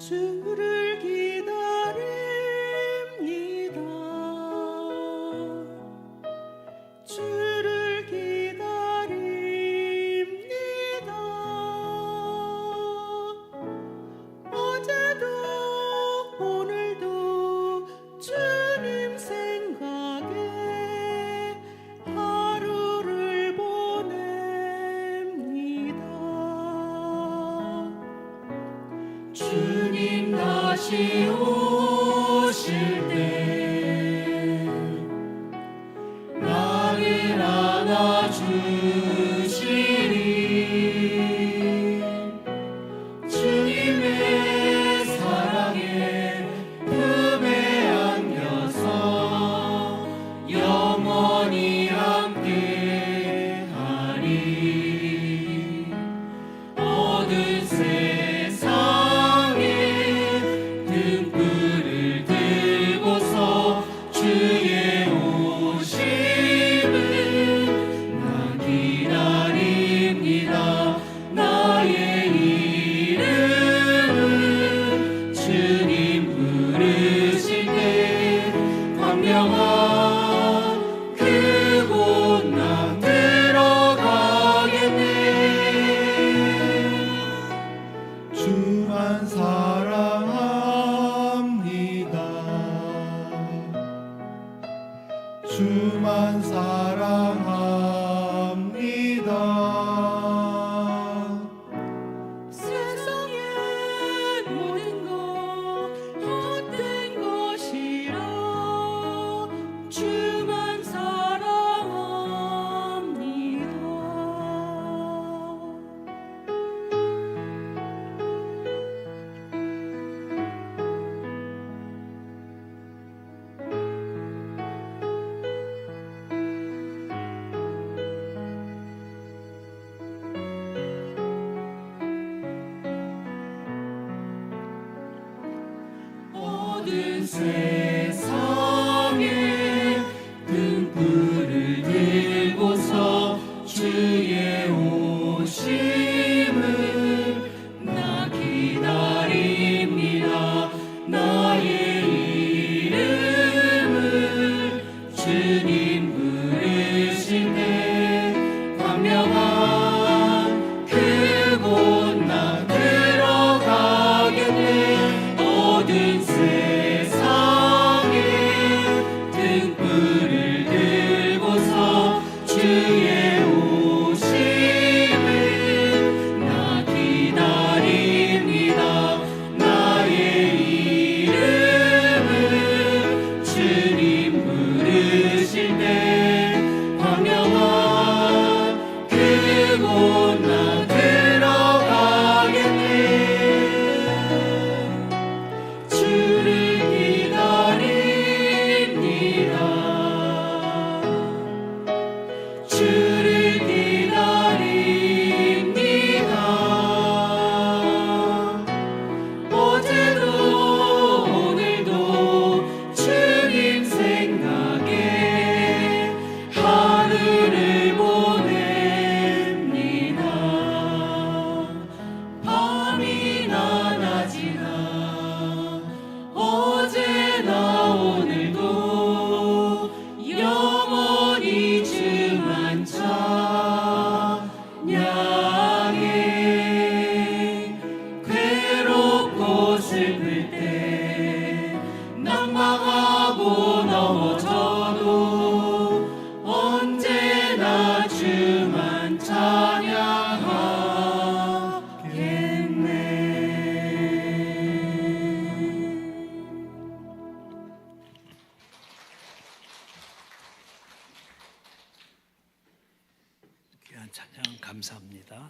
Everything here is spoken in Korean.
주를 기 te 주만 사랑합니다. 세상에 등불을 들고서 주의 오심을 나 기다립니다. 부르실 때 감명하 주만 찬양하겠네 귀한 찬양 감사합니다.